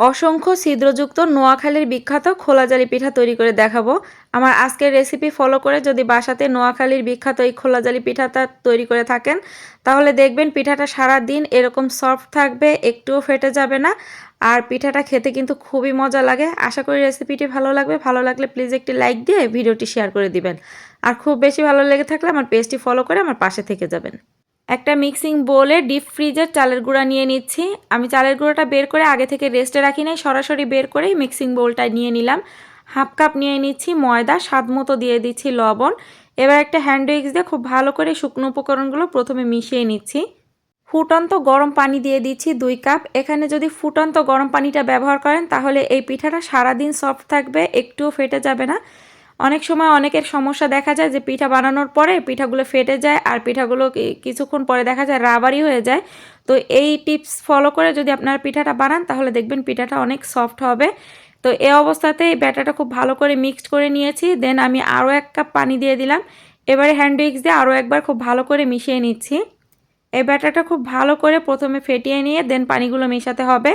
অসংখ্য ছিদ্রযুক্ত নোয়াখালীর বিখ্যাত খোলাজালি পিঠা তৈরি করে দেখাবো। আমার আজকের রেসিপি ফলো করে যদি বাসাতে নোয়াখালীর বিখ্যাত এই খোলাজালি পিঠাটা তৈরি করে থাকেন, তাহলে দেখবেন পিঠাটা সারা দিন এরকম সফট থাকবে, একটুও ফেটে যাবে না। আর পিঠাটা খেতে কিন্তু খুবই মজা লাগে। আশা করি রেসিপিটি ভালো লাগবে। ভালো লাগলে প্লিজ একটি লাইক দিয়ে ভিডিওটি শেয়ার করে দিবেন। আর খুব বেশি ভালো লেগে থাকলে আমার পেজটি ফলো করে আমার পাশে থেকে যাবেন। একটা মিক্সিং বোলে ডিপ ফ্রিজের চালের গুঁড়া নিয়ে নিচ্ছি। আমি চালের গুঁড়োটা বের করে আগে থেকে রেস্টে রাখি নাই, সরাসরি বের করেই মিক্সিং বোলটা নিয়ে নিলাম। হাফ কাপ নিয়ে নিচ্ছি ময়দা, স্বাদ মতো দিয়ে দিচ্ছি লবণ। এবার একটা হ্যান্ড উইক্স দিয়ে খুব ভালো করে শুকনো উপকরণগুলো প্রথমে মিশিয়ে নিচ্ছি। ফুটন্ত গরম পানি দিয়ে দিচ্ছি দুই কাপ। এখানে যদি ফুটন্ত গরম পানিটা ব্যবহার করেন, তাহলে এই পিঠাটা সারাদিন সফট থাকবে, একটুও ফেটে যাবে না। অনেক সময় অনেকের সমস্যা দেখা যায় যে পিঠা বানানোর পরে পিঠাগুলো ফেটে যায় আর পিঠাগুলো কিছুক্ষণ পরে দেখা যায় রাবারই হয়ে যায়। তো এই টিপস ফলো করে যদি আপনার পিঠাটা বানান, তাহলে দেখবেন পিঠাটা অনেক সফট হবে। তো এ অবস্থাতে ব্যাটাটা খুব ভালো করে মিক্সড করে নিয়েছি। দেন আমি আরও এক কাপ পানি দিয়ে দিলাম। এবারে হ্যান্ড উইক্স দিয়ে আরও একবার খুব ভালো করে মিশিয়ে নিচ্ছি। এই ব্যাটাটা খুব ভালো করে প্রথমে ফেটিয়ে নিয়ে দেন পানিগুলো মেশাতে হবে।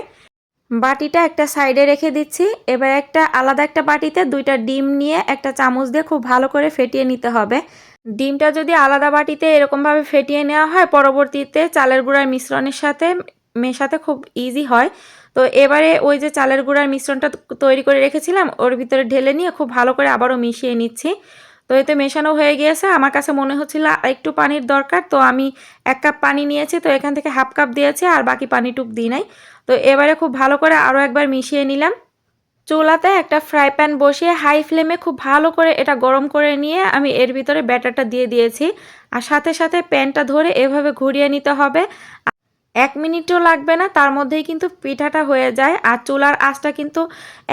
বাটিটা একটা সাইডে রেখে দিচ্ছি। এবার একটা আলাদা একটা বাটিতে দুইটা ডিম নিয়ে একটা চামচ দিয়ে খুব ভালো করে ফেটিয়ে নিতে হবে। ডিমটা যদি আলাদা বাটিতে এরকমভাবে ফেটিয়ে নেওয়া হয়, পরবর্তীতে চালের গুঁড়ার মিশ্রণের সাথে মেশাতে খুব ইজি হয়। তো এবারে ওই যে চালের গুঁড়ার মিশ্রণটা তৈরি করে রেখেছিলাম, ওর ভিতরে ঢেলে নিয়ে খুব ভালো করে আবারও মিশিয়ে নিচ্ছি। তো এতে মেশানো হয়ে গিয়েছে। আমার কাছে মনে হচ্ছিল একটু পানির দরকার, তো আমি এক কাপ পানি নিয়েছি, তো এখান থেকে হাফ কাপ দিয়েছি আর বাকি পানিটুক দিই নাই। তো এবারে খুব ভালো করে আরও একবার মিশিয়ে নিলাম। চুলাতে একটা ফ্রাই প্যান বসিয়ে হাই ফ্লেমে খুব ভালো করে এটা গরম করে নিয়ে আমি এর ভিতরে ব্যাটারটা দিয়ে দিয়েছি। আর সাথে সাথে প্যানটা ধরে এভাবে ঘুরিয়ে নিতে হবে। এক মিনিটও লাগবে না, তার মধ্যেই কিন্তু পিঠাটা হয়ে যায় আর চুলার আঁচটা কিন্তু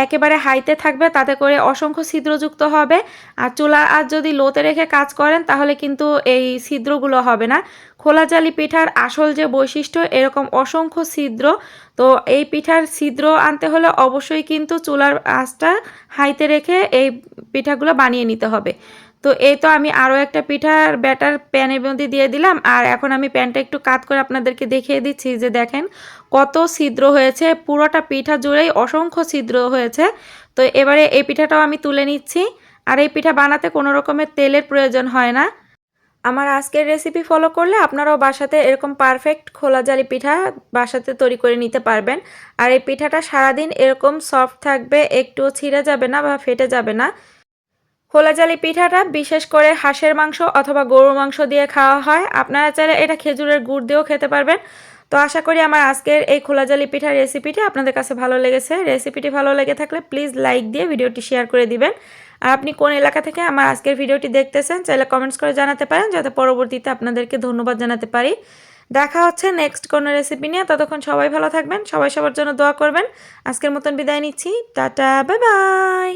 একেবারে হাইতে থাকবে, তাতে করে অসংখ্য ছিদ্রযুক্ত হবে। আর চুলার আঁচ যদি লোতে রেখে কাজ করেন, তাহলে কিন্তু এই ছিদ্রগুলো হবে না। খোলা জালি পিঠার আসল যে বৈশিষ্ট্য, এরকম অসংখ্য ছিদ্র। তো এই পিঠার ছিদ্র আনতে হলে অবশ্যই কিন্তু চুলার আঁচটা হাইতে রেখে এই পিঠাগুলো বানিয়ে নিতে হবে। তো এই তো আমি আরও একটা পিঠার ব্যাটার প্যানের মধ্যে দিয়ে দিলাম। আর এখন আমি প্যানটা একটু কাত করে আপনাদেরকে দেখিয়ে দিচ্ছি যে দেখেন কত ছিদ্র হয়েছে। পুরোটা পিঠা জুড়েই অসংখ্য ছিদ্র হয়েছে। তো এবারে এই পিঠাটাও আমি তুলে নিচ্ছি। আর এই পিঠা বানাতে কোনো রকমের তেলের প্রয়োজন হয় না। আমার আজকের রেসিপি ফলো করলে আপনারাও বাসাতে এরকম পারফেক্ট খোলা জালি পিঠা বাসাতে তৈরি করে নিতে পারবেন। আর এই পিঠাটা সারাদিন এরকম সফট থাকবে, একটুও ছিঁড়ে যাবে না বা ফেটে যাবে না। খোলাজালি পিঠাটা বিশেষ করে হাঁসের মাংস অথবা গরুর মাংস দিয়ে খাওয়া হয়। আপনারা চাইলে এটা খেজুরের গুড় দিয়েও খেতে পারবেন। তো আশা করি আমার আজকের এই খোলাজালি পিঠার রেসিপিটি আপনাদের কাছে ভালো লেগেছে। রেসিপিটি ভালো লেগে থাকলে প্লিজ লাইক দিয়ে ভিডিওটি শেয়ার করে দিবেন। আর আপনি কোন এলাকা থেকে আমার আজকের ভিডিওটি দেখতেছেন, চাইলে কমেন্টস করে জানাতে পারেন, যাতে পরবর্তীতে আপনাদেরকে ধন্যবাদ জানাতে পারি। দেখা হচ্ছে নেক্সট কোনো রেসিপি নিয়ে। ততক্ষণ সবাই ভালো থাকবেন, সবাই সবার জন্য দোয়া করবেন। আজকের মতন বিদায় নিচ্ছি। Tata bye bye